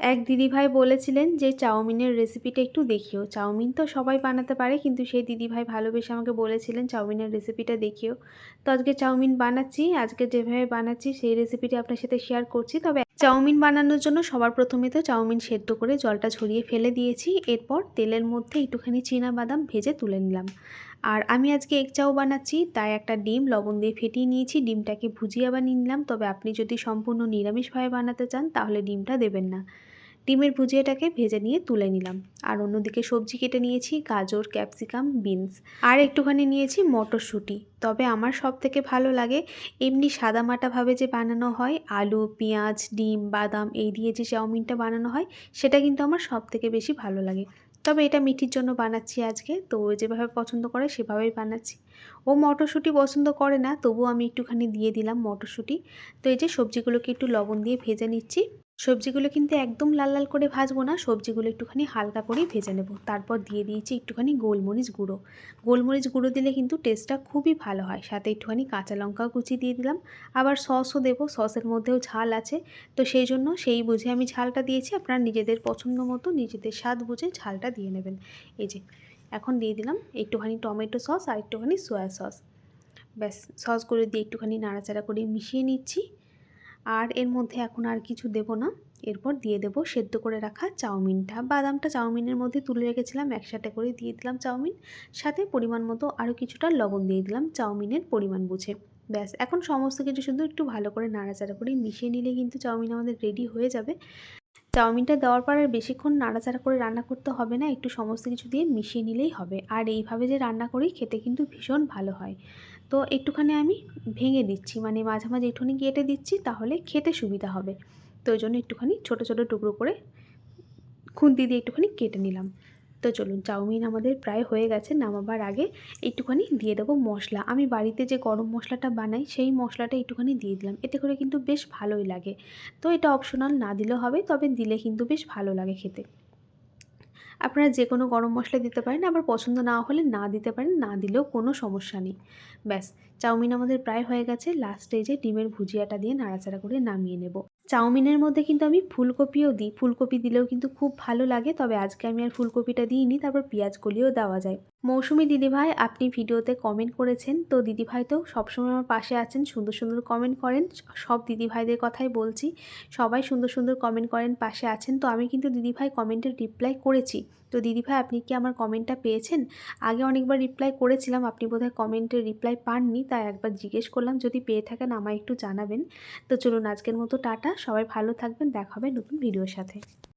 এক দিদিভাই বলেছিলেন যে চাউমিনের রেসিপিটা একটু দেখিও। চাউমিন তো সবাই বানাতে পারে, কিন্তু সেই দিদিভাই ভালোবেসে আমাকে বলেছিলেন চাউমিনের রেসিপিটা দেখিও। তো আজকে চাউমিন বানাচ্ছি, আজকে যেভাবে বানাচ্ছি সেই রেসিপিটি আপনার সাথে শেয়ার করছি, তবে চাউমিন বানানোর জন্য সবার প্রথমে তো চাউমিন সেদ্ধ করে জলটা ঝরিয়ে ফেলে দিয়েছি। এরপর তেলের মধ্যে একটুখানি চীনা বাদাম ভেজে তুলে নিলাম। আর আমি আজকে এক চাউ বানাচ্ছি, তাই একটা ডিম লবণ দিয়ে ফেটিয়ে নিয়েছি। ডিমটাকে ভুজিয়ে বানিয়ে নিলাম, তবে আপনি যদি সম্পূর্ণ নিরামিষভাবে বানাতে চান, তাহলে ডিমটা দেবেন না। ডিমের ভুজিয়াটাকে ভেজে নিয়ে তুলে নিলাম। আর অন্যদিকে সবজি কেটে নিয়েছি গাজর, ক্যাপসিকাম, বিনস। আর একটুখানি নিয়েছি মটরশুঁটি। তবে আমার সব থেকে ভালো লাগে এমনি সাদামাটাভাবে যে বানানো হয়, আলু, পেঁয়াজ, ডিম, বাদাম, এই দিয়ে যে চাউমিনটা বানানো হয়, সেটা কিন্তু আমার সব থেকে বেশি ভালো লাগে। তবে এটা মিঠির জন্য বানাচ্ছি আজকে। তো ও যেভাবে পছন্দ করে সেভাবেই বানাচ্ছি। ও মটরশুঁটি পছন্দ করে না, তবুও আমি একটুখানি দিয়ে দিলাম মটরশুঁটি। তো এই যে সবজিগুলোকে একটু লবণ দিয়ে ভেজে নিচ্ছি। সবজিগুলো কিন্তু একদম লাল লাল করে ভাজবো না, সবজিগুলো একটুখানি হালকা করেই ভেজে নেব। তারপর দিয়ে দিয়েছি একটুখানি গোলমরিচ গুঁড়ো। গোলমরিচ গুঁড়ো দিলে কিন্তু টেস্টটা খুবই ভালো হয়। সাথে একটুখানি কাঁচা লঙ্কাও কুচি দিয়ে দিলাম। আবার সসও দেবো, সসের মধ্যেও ঝাল আছে। তো সেই জন্য সেই বুঝে আমি ঝালটা দিয়েছি, আপনারা নিজেদের পছন্দ মতো নিজেদের স্বাদ বুঝে ঝালটা দিয়ে নেবেন। এই যে, এখন দিয়ে দিলাম একটুখানি টমেটো সস আর একটুখানি সয়া সস। ব্যাস, সসগুলো দিয়ে একটুখানি নাড়াচাড়া করে মিশিয়ে নিচ্ছি। আর এর মধ্যে এখন আর কিছু দেব না। এরপর দিয়ে দেব সেদ্ধ করে রাখা চাউমিনটা। বাদামটা চাউমিনের মধ্যে তুলে রেখেছিলাম, একসাথে করে দিয়ে দিলাম চাউমিন। সাথে পরিমাণ মতো আরও কিছুটা লবণ দিয়ে দিলাম চাউমিনের পরিমাণ বুঝে। ব্যাস, এখন সমস্ত কিছু শুধু একটু ভালো করে নাড়াচাড়া করে। মিশিয়ে নিলে কিন্তু চাউমিন আমাদের রেডি হয়ে যাবে। চাউমিনটা দেওয়ার পর আর বেশিক্ষণ নাড়াচাড়া করে রান্না করতে হবে না, একটু সমস্ত কিছু দিয়ে মিশিয়ে নিলেই হবে। আর এইভাবে যে রান্না করি, খেতে কিন্তু ভীষণ ভালো হয়। তো একটুখানি আমি ভেঙে দিচ্ছি। মানে মাঝে মাঝে একটুখানি কেটে দিচ্ছি, তাহলে খেতে সুবিধা হবে। তো ওই জন্য একটুখানি ছোটো ছোটো টুকরো করে খুন্তি দিয়ে একটুখানি কেটে নিলাম। তো চলুন, চাউমিন আমাদের প্রায় হয়ে গেছে, নামাবার আগে একটুখানি দিয়ে দেবো মশলা। আমি বাড়িতে যে গরম মশলাটা বানাই, সেই মশলাটা একটুখানি দিয়ে দিলাম। এতে করে কিন্তু বেশ ভালোই লাগে। তো এটা অপশনাল না দিলেও হবে, তবে দিলে কিন্তু বেশ ভালো লাগে খেতে। আপনারা যে কোনো গরম মশলা দিতে পারেন, আবার পছন্দ না হলে না দিতে পারেন, না দিলেও কোনো সমস্যা নেই। ব্যাস, চাউমিন আমাদের প্রায় হয়ে গেছে। লাস্ট স্টেজে ডিমের ভুজিয়াটা দিয়ে নাড়াচাড়া করে নামিয়ে নেব। চাউমিনের মধ্যে কিন্তু আমি ফুলকপিও দিই। ফুলকপি দিলেও কিন্তু খুব ভালো লাগে, তবে আজকে আমি আর ফুলকপিটা দিইনি, তারপর পেঁয়াজ কলিও দেওয়া যায়। মৌসুমি দিদিভাই, আপনি ভিডিওতে কমেন্ট করেছেন। তো দিদিভাই তো সবসময় আমার পাশে আছেন, সুন্দর সুন্দর কমেন্ট করেন। সব দিদিভাইদের কথাই বলছি। সবাই সুন্দর সুন্দর কমেন্ট করেন, পাশে আছেন। তো আমি কিন্তু দিদিভাই কমেন্টের রিপ্লাই করেছি। তো দিদিভাই, আপনি কি আমার কমেন্টটা পেয়েছেন? আগে অনেকবার রিপ্লাই করেছিলাম, আপনি বোধহয় কমেন্টের রিপ্লাই পাননি, তাই একবার জিজ্ঞেস করলাম, যদি পেয়ে থাকেন আমায় একটু জানাবেন। তো চলুন, আজকের মতো টাটা। সবাই ভালো থাকবেন, দেখা হবে নতুন ভিডিওর সাথে।